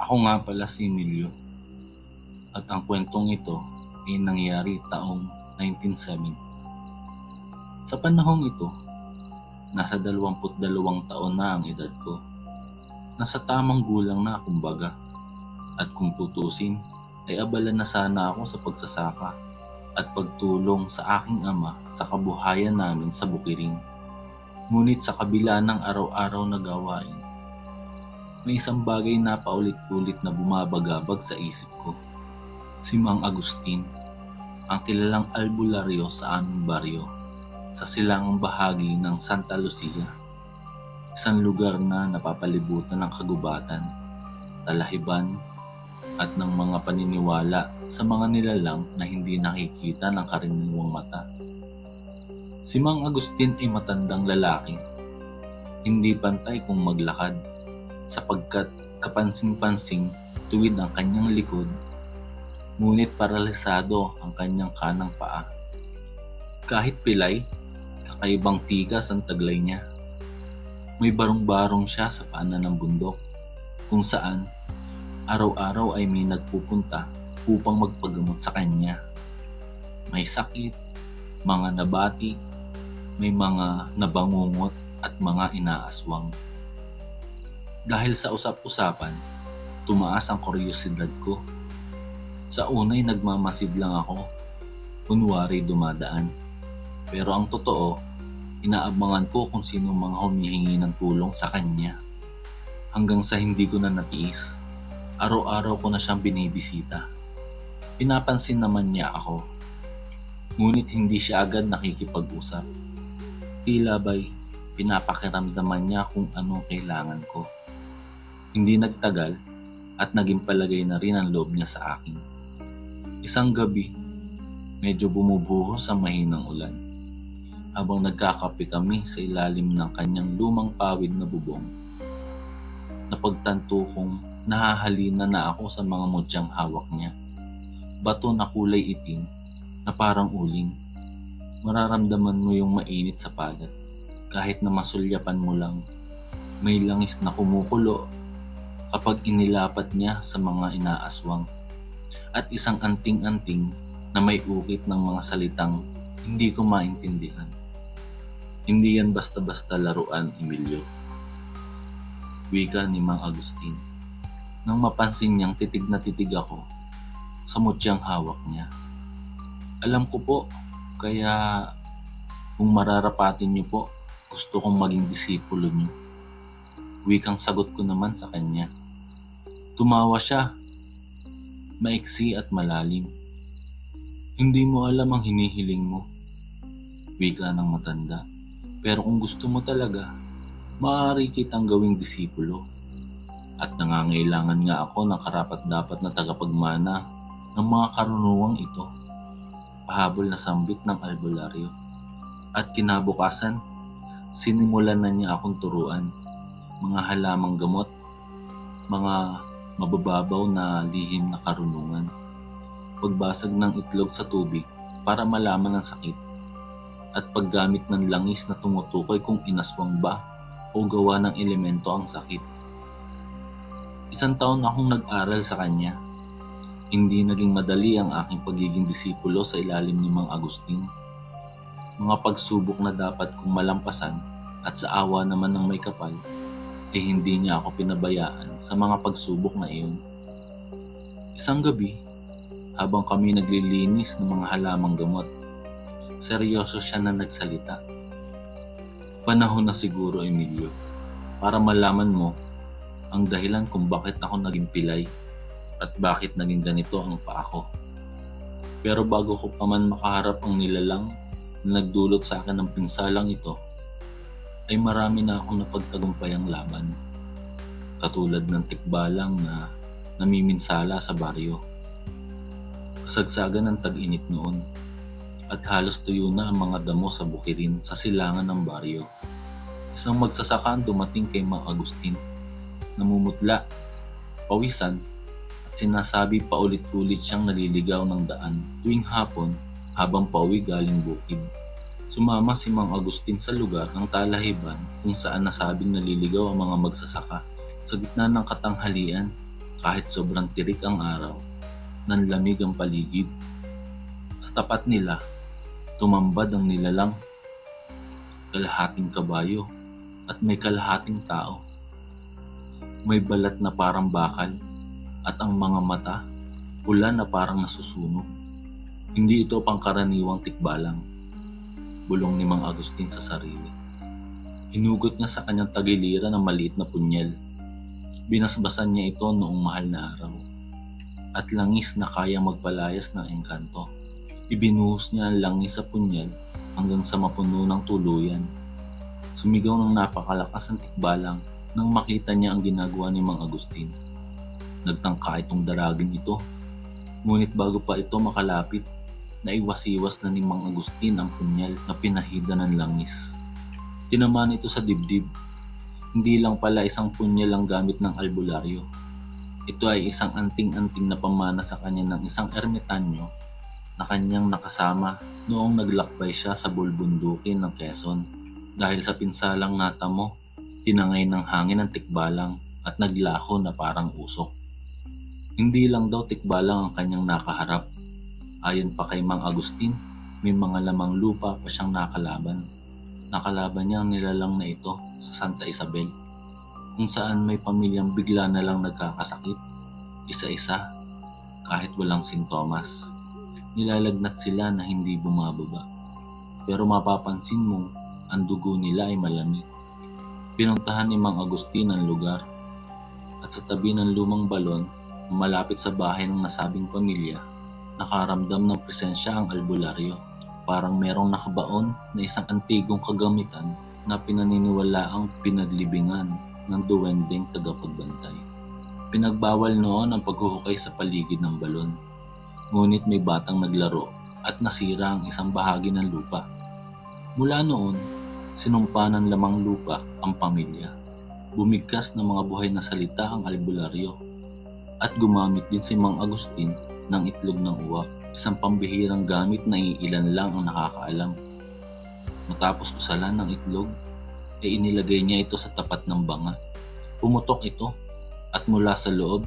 Ako nga pala si Emilio. At ang kwentong ito ay nangyari taong 1970. Sa panahong ito, nasa 22 taon na ang edad ko. Nasa tamang gulang na kumbaga. At kung tutusin, ay abala na sana ako sa pagsasaka at pagtulong sa aking ama sa kabuhayan namin sa Bukirin. Ngunit sa kabila ng araw-araw na gawain, may isang bagay na paulit-ulit na bumabagabag sa isip ko. Si Mang Agustin, ang kilalang albularyo sa aming baryo, sa silangang bahagi ng Santa Lucia. Isang lugar na napapalibutan ng kagubatan, talahiban, at ng mga paniniwala sa mga nilalang na hindi nakikita ng karaniwang mata. Si Mang Agustin ay matandang lalaki. Hindi pantay kung maglakad sapagkat kapansin-pansing tuwid ang kanyang likod ngunit paralisado ang kanyang kanang paa. Kahit pilay, kakaibang tigas ang taglay niya. May barong-barong siya sa paanan ng bundok kung saan araw-araw ay may nagpupunta upang magpagamot sa kanya. May sakit, mga nabati, may mga nabangungot at mga inaaswang. Dahil sa usap-usapan, tumaas ang kuryosidad ko. Sa unay nagmamasid lang ako, kunwari dumadaan. Pero ang totoo, inaabangan ko kung sino mga humihingi ng tulong sa kanya. Hanggang sa hindi ko na natiis, araw-araw ko na siyang binibisita. Pinapansin naman niya ako. Ngunit hindi siya agad nakikipag-usap. Tila ba'y pinapakiramdaman niya kung ano kailangan ko. Hindi nagtagal at naging palagay na rin ang loob niya sa akin. Isang gabi, medyo bumubuhos ang mahinang ulan. Habang nagkakape kami sa ilalim ng kanyang lumang pawid na bubong, napagtanto kong nahahalina na ako sa mga mudyang hawak niya. Bato na kulay itim na parang uling. Mararamdaman mo yung mainit sa pagat kahit na masulyapan mo lang. May langis na kumukulo kapag inilapat niya sa mga inaaswang at isang anting-anting na may ukit ng mga salitang hindi ko maintindihan. Hindi yan basta-basta laruan, Emilio. Wika ni Mang Agustin. Nang mapansin niyang titig na titig ako sa mutyang hawak niya. Alam ko po, kaya kung mararapatin niyo po, gusto kong maging disipulo niyo. Wikang sagot ko naman sa kanya. Tumawa siya. Maiksi at malalim. Hindi mo alam ang hinihiling mo. Wika ng matanda. Pero kung gusto mo talaga, maaari kitang gawing disipulo. At nangangailangan nga ako ng karapat-dapat na tagapagmana ng mga karunungang ito. Pahabol na sambit ng albularyo. At kinabukasan, sinimulan na niya akong turuan. Mga halamang gamot, mga mabababaw na lihim na karunungan. Pagbasag ng itlog sa tubig para malaman ang sakit at paggamit ng langis na tumutukoy kung inaswang ba o gawa ng elemento ang sakit. Isang taon akong nag-aral sa kanya. Hindi naging madali ang aking pagiging disipulo sa ilalim ni Mang Agustin. Mga pagsubok na dapat kong malampasan at sa awa naman ng may kapal, ay hindi niya ako pinabayaan sa mga pagsubok na iyon. Isang gabi, habang kami naglilinis ng mga halamang gamot, seryoso siya na nagsalita. Panahon na siguro, Emilio, para malaman mo ang dahilan kung bakit ako naging pilay at bakit naging ganito ang paa ko. Pero bago ko pa man makaharap ang nilalang na nagdulot sa akin ng pinsalang ito, ay marami na akong napagtagumpayang laban. Katulad ng tikbalang na namiminsala sa baryo. Kasagsagan ng tag-init noon at halos tuyo na ang mga damo sa bukirin sa silangan ng baryo. Isang magsasaka ang dumating kay Mang Agustin, namumutla, pawisan, at sinasabi paulit-ulit siyang naliligaw ng daan tuwing hapon habang pauwi galing bukid. Sumama si Mang Agustin sa lugar ng talahiban kung saan nasabing naliligaw ang mga magsasaka. Sa gitna ng katanghalian, Kahit sobrang tirik ang araw, nanlamig ang paligid. Sa tapat nila, tumambad ang nilalang. Kalahating kabayo at may kalahating tao. May balat na parang bakal at ang mga mata pula na parang nasusunog. Hindi ito pangkaraniwang tikbalang. Bulong ni Mang Agustin sa sarili. Hinugot niya sa kanyang tagiliran ang maliit na punyel. Binasbasan niya ito noong mahal na araw. At langis na kaya magpalayas ng engkanto. Ibinuhos niya ang langis sa punyel hanggang sa mapuno ng tuluyan. Sumigaw ng napakalakas ang tikbalang nang makita niya ang ginagawa ni Mang Agustin. Nagtangka itong daragin ito. Ngunit bago pa ito makalapit, naiwasiwas na ni Mang Agustin ang punyal na pinahida ng langis. Tinamaan ito sa dibdib. Hindi lang pala isang punyal ang gamit ng albularyo. Ito ay isang anting-anting na pamana sa kanya ng isang ermitanyo na kanyang nakasama noong naglakbay siya sa bulbundukin ng Quezon. Dahil sa pinsalang natamo, tinangay ng hangin ang tikbalang at naglaho na parang usok. Hindi lang daw tikbalang ang kanyang nakaharap. Ayon pa kay Mang Agustin, may mga lamang lupa pa siyang nakalaban. Nakalaban niya ang nilalang na ito sa Santa Isabel, kung saan may pamilyang bigla na lang nagkakasakit, isa-isa, kahit walang sintomas. Nilalagnat sila na hindi bumababa. Pero mapapansin mo, ang dugo nila ay malamig. Pinuntahan ni Mang Agustin ang lugar at sa tabi ng lumang balon malapit sa bahay ng nasabing pamilya, nakaramdam ng presensya ang albularyo. Parang merong nakabaon na isang antigong kagamitan na pinaniniwalaang pinadlibingan ng duwending tagapagbantay. Pinagbawal noon ang paghuhukay sa paligid ng balon. Ngunit may batang naglaro at nasira ang isang bahagi ng lupa. Mula noon, sinumpa ng lamang lupa ang pamilya. Bumigkas ng mga buhay na salita ang albularyo at gumamit din si Mang Agustin ng itlog ng uwak, isang pambihirang gamit na iilan lang ang nakakaalam. Matapos usalan ng itlog, ay inilagay niya ito sa tapat ng banga. Pumutok ito at mula sa loob,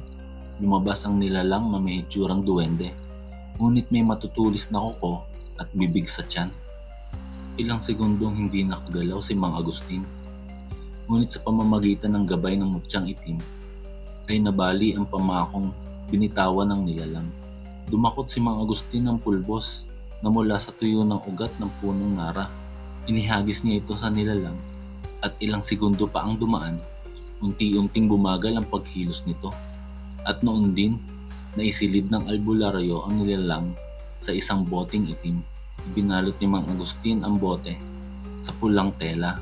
lumabas ang nilalang na may itsurang duwende. Ngunit may matutulis na kuko at bibig sa tiyan. Ilang segundong hindi nakagalaw si Mang Agustin. Ngunit sa pamamagitan ng gabay ng mutyang itim, ay nabali ang pamakong binitawan ng nilalang. Dumakot si Mang Agustin ng pulbos na mula sa tuyo ng ugat ng punong nara. Inihagis niya ito sa nilalang at ilang segundo pa ang dumaan, unti-unting bumagal ang paghilos nito. At noon din, naisilid ng albularyo ang nilalang sa isang boteng itim. Binalot ni Mang Agustin ang bote sa pulang tela.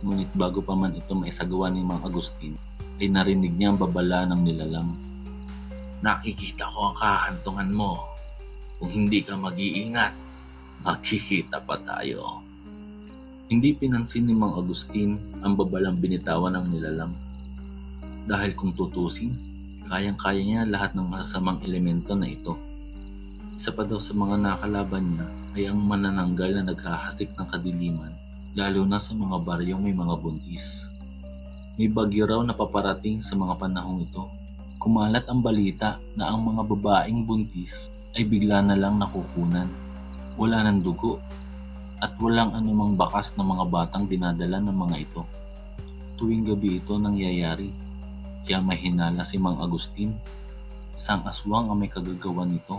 Ngunit bago pa man ito maisagawa ni Mang Agustin, ay narinig niya ang babala ng nilalang. Nakikita ko ang kahantungan mo. Kung hindi ka mag-iingat, magkikita pa tayo. Hindi pinansin ni Mang Agustin ang babalang binitawan ng nilalang. Dahil kung tutusin, kayang-kaya niya lahat ng masasamang elemento na ito. Isa pa daw sa mga nakalaban niya ay ang manananggal na naghahasik ng kadiliman, lalo na sa mga baryong may mga buntis. May bagyo raw na paparating sa mga panahong ito. Kumalat ang balita na ang mga babaeng buntis ay bigla na lang nakukunan. Wala ng dugo at walang anumang bakas ng mga batang dinadala ng mga ito. Tuwing gabi ito nangyayari, kaya may hinala si Mang Agustin. Isang aswang ang may kagagawan nito.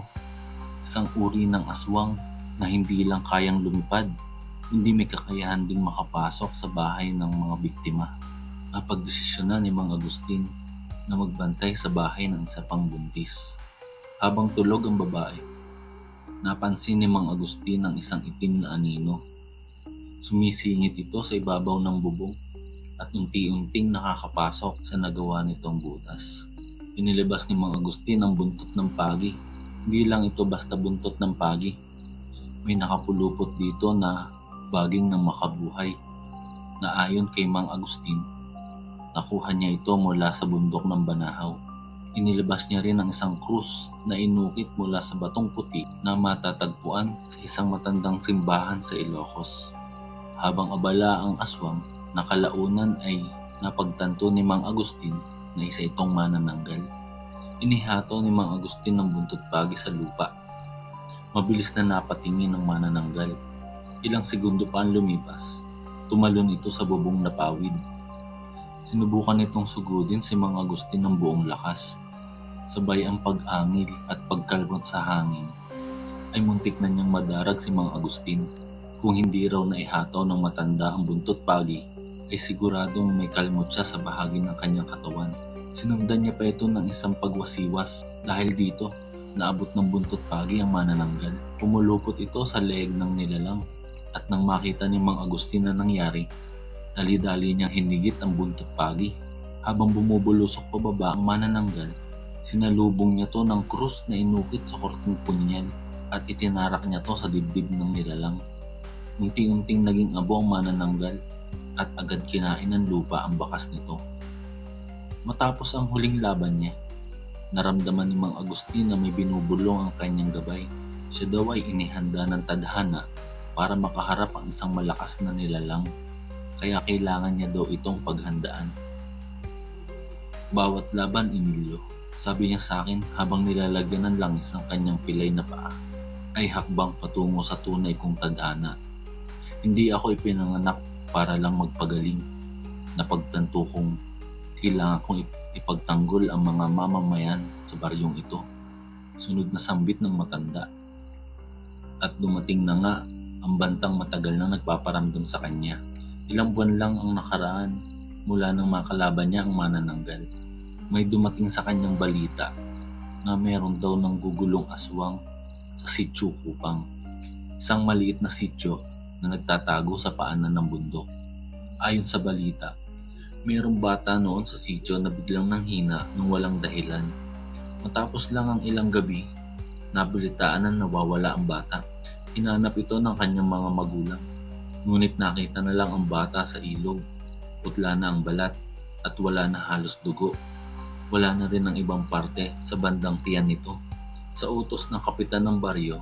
Isang uri ng aswang na hindi lang kayang lumipad, hindi may kakayahan ding makapasok sa bahay ng mga biktima. Napagdesisyonan ni Mang Agustin na magbantay sa bahay ng isa pang buntis. Habang tulog ang babae, napansin ni Mang Agustin ang isang itim na anino. Sumisingit ito sa ibabaw ng bubong at unti-unting nakakapasok sa nagawa nitong butas. Inilabas ni Mang Agustin ang buntot ng pagi. Hindi lang ito basta buntot ng pagi. May nakapulupot dito na baging ng makabuhay na ayon kay Mang Agustin Nakuha niya ito mula sa bundok ng Banahaw. Inilabas niya rin ang isang krus na inukit mula sa batong puti na matatagpuan sa isang matandang simbahan sa Ilocos. Habang abala ang aswang, nakalaunan ay napagtanto ni Mang Agustin na isa itong manananggal. Inihato ni Mang Agustin ng buntot pagi sa lupa. Mabilis na napatingin ng manananggal. Ilang segundo pa ang lumipas. Tumalon ito sa bubong na pawid. Sinubukan nitong sugudin si Mang Agustin ng buong lakas. Sabay ang pag-angil at pagkalmot sa hangin ay muntik na niyang madarag si Mang Agustin. Kung hindi raw na ihataw ng matanda ang buntot pagi, ay siguradong may kalmot siya sa bahagi ng kanyang katawan. Sinundan niya pa ito ng isang pagwasiwas dahil dito naabot ng buntot pagi ang manananggal. Pumulupot ito sa leeg ng nilalang at nang makita ni Mang Agustin na nangyari, dali-dali niyang hinigit ang buntot pagi. Habang bumubulusok pababa ang manananggal, sinalubong niya to ng krus na inukit sa korting punyal at itinarak niya to sa dibdib ng nilalang. Unti-unting naging abo ang manananggal at agad kinain ng lupa ang bakas nito. Matapos ang huling laban niya, naramdaman ni Mang Agustin na may binubulong ang kanyang gabay. Siya daw ay inihanda ng tadhana para makaharap ang isang malakas na nilalang, kaya kailangan niya daw itong paghandaan. Bawat laban, Emilio, sabi niya sa akin habang nilalagyan ng langis ng kanyang pilay na paa, ay hakbang patungo sa tunay kong tadhana. Hindi ako ipinanganak para lang magpagaling. Napagtanto kong kailangan kong ip- ipagtanggol ang mga mamamayan sa baryong ito. Sunod na sambit ng matanda. At dumating na nga ang bantang matagal na nagpaparamdam sa kanya. Ilang buwan lang ang nakaraan mula nang makalaban niya ang manananggal. May dumating sa kanyang balita na meron daw ng gugulong aswang sa sityo kupang. Isang maliit na sityo na nagtatago sa paanan ng bundok. Ayon sa balita, mayroong bata noon sa sityo na biglang nanghina nang walang dahilan. Matapos lang ang ilang gabi, nabalitaan na nawawala ang bata. Hinanap ito ng kanyang mga magulang. Ngunit nakita na lang ang bata sa ilog. Putla na ang balat at wala na halos dugo. Wala na rin ang ibang parte sa bandang tiyan nito. Sa utos ng kapitan ng baryo,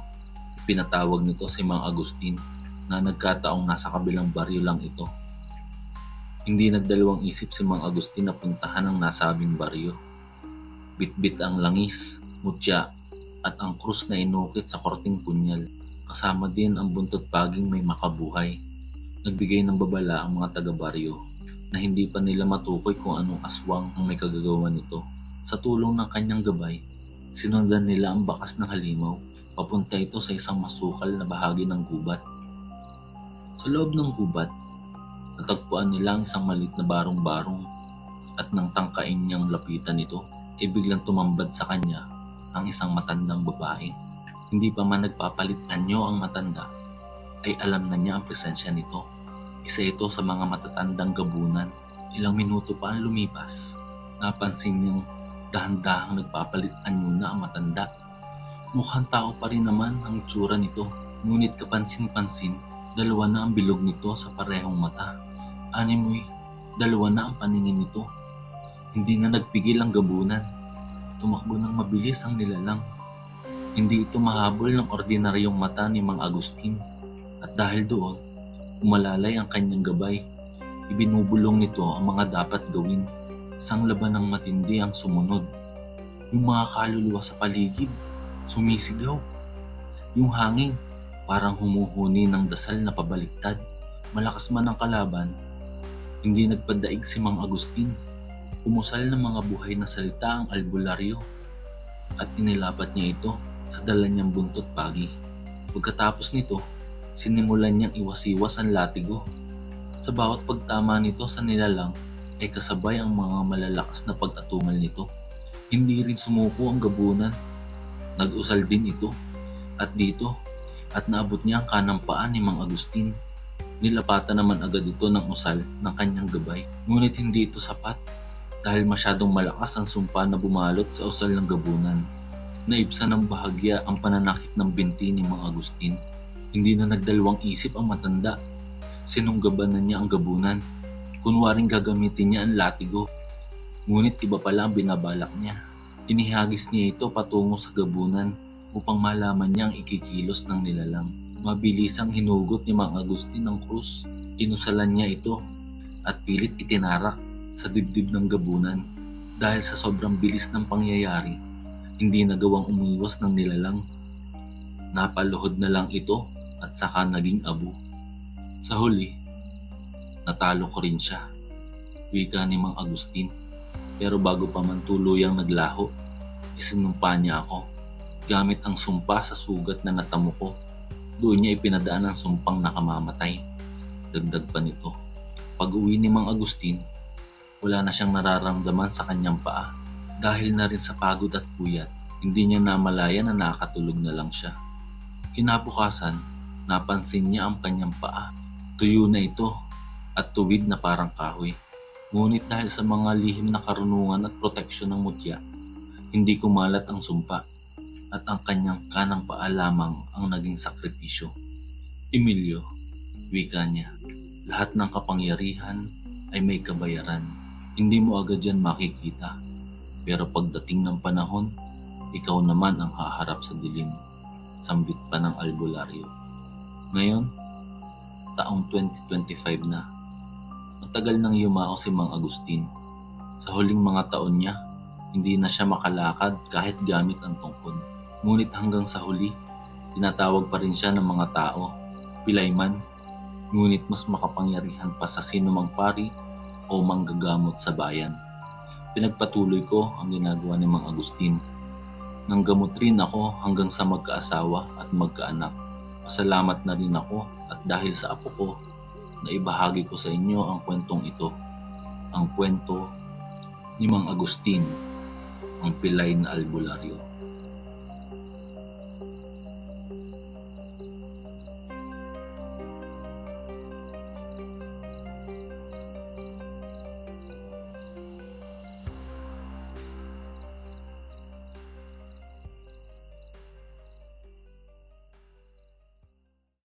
pinatawag nito si Mang Agustin na nagkataong nasa kabilang baryo lang ito. Hindi nagdalawang isip si Mang Agustin na puntahan ang nasabing baryo. Bitbit ang langis, mutya, at ang krus na inukit sa korting punyal. Kasama din ang buntot paging may makabuhay. Nagbigay ng babala ang mga taga-baryo na hindi pa nila matukoy kung anong aswang ang may kagagawa nito. Sa tulong ng kanyang gabay, sinundan nila ang bakas ng halimaw. Papunta ito sa isang masukal na bahagi ng gubat. Sa loob ng gubat, natagpuan nila ang isang malit na barong-barong at nang tangkain niyang lapitan ito, ay biglang tumambad sa kanya ang isang matandang babae. Hindi pa man nagpapalit anyo ang matanda, ay alam na niya ang presensya nito. Isa ito sa mga matatandang gabunan. Ilang minuto pa ang lumipas, napansin niyang dahan-dahang nagpapalit anyo na ang matanda. Mukhang tao pa rin naman ang itsura nito, ngunit kapansin-pansin, dalawa na ang bilog nito sa parehong mata. Animoy, dalawa na ang paningin nito. Hindi na nagpigil ang gabunan. Tumakbo ng mabilis ang nilalang. Hindi ito mahabol ng ordinaryong mata ni Mang Agustin. At dahil doon, umalalay ang kanyang gabay. Ibinubulong nito ang mga dapat gawin. Isang laban ng matindi ang sumunod. Yung mga kaluluwa sa paligid, sumisigaw. Yung hangin, parang humuhuni ng dasal na pabaliktad. Malakas man ang kalaban, hindi nagpadaig si Mang Agustin. Umusal ng mga buhay na salita ang albularyo at inilapat niya ito sa dala niyang buntot pagi. Pagkatapos nito, sinimulan niyang iwasiwas ang latigo. Sa bawat pagtama nito sa nilalang ay kasabay ang mga malalakas na pag-atumal nito. Hindi rin sumuko ang gabunan. Nag-usal din ito at dito at naabot niya ang kanang paa ni Mang Agustin. Nilapatan naman agad ito ng usal ng kanyang gabay. Ngunit hindi ito sapat dahil masyadong malakas ang sumpa na bumalot sa usal ng gabunan. Naibsa ng bahagya ang pananakit ng binti ni Mang Agustin. Hindi na nagdalawang isip ang matanda. Sinunggaban na niya ang gabunan. Kunwaring gagamitin niya ang latigo. Ngunit iba pala ang binabalak niya. Inihagis niya ito patungo sa gabunan upang malaman niya ang ikikilos ng nilalang. Mabilisang hinugot ni Mang Agustin ng krus. Inusalan niya ito at pilit itinarak sa dibdib ng gabunan. Dahil sa sobrang bilis ng pangyayari, hindi nagawang umiwas ng nilalang. Napaluhod na lang ito at saka naging abo. Sa huli, natalo ko rin siya. Wika ni Mang Agustin. Pero bago pa man tuluyang naglaho, isinumpa niya ako. Gamit ang sumpa sa sugat na natamo ko, doon niya ipinadaan ang sumpang nakamamatay. Dagdag pa nito. Pag uwi ni Mang Agustin, wala na siyang nararamdaman sa kanyang paa. Dahil na rin sa pagod at puyat, hindi niya namalaya na nakatulog na lang siya. Kinabukasan, napansin niya ang kanyang paa. Tuyo na ito at tuwid na parang kahoy. Ngunit dahil sa mga lihim na karunungan at proteksyon ng mutya, hindi kumalat ang sumpa at ang kanyang kanang paa lamang ang naging sakripisyo. Emilio, wika niya, lahat ng kapangyarihan ay may kabayaran. Hindi mo agad yan makikita. Pero pagdating ng panahon, ikaw naman ang haharap sa dilim. Sambit pa ng albularyo. Ngayon, taong 2025 na. Matagal nang yumao si Mang Agustin. Sa huling mga taon niya, hindi na siya makalakad kahit gamit ang tungkod. Ngunit hanggang sa huli, tinatawag pa rin siya ng mga tao, pilayman, ngunit mas makapangyarihan pa sa sinumang pari o manggagamot sa bayan. Pinagpatuloy ko ang ginagawa ni Mang Agustin. Nanggamot rin ako hanggang sa magkaasawa at magkaanak. Pasalamat na rin ako at dahil sa apo ko, na ibahagi ko sa inyo ang kwentong ito. Ang kwento ni Mang Agustin, ang pilay na albularyo.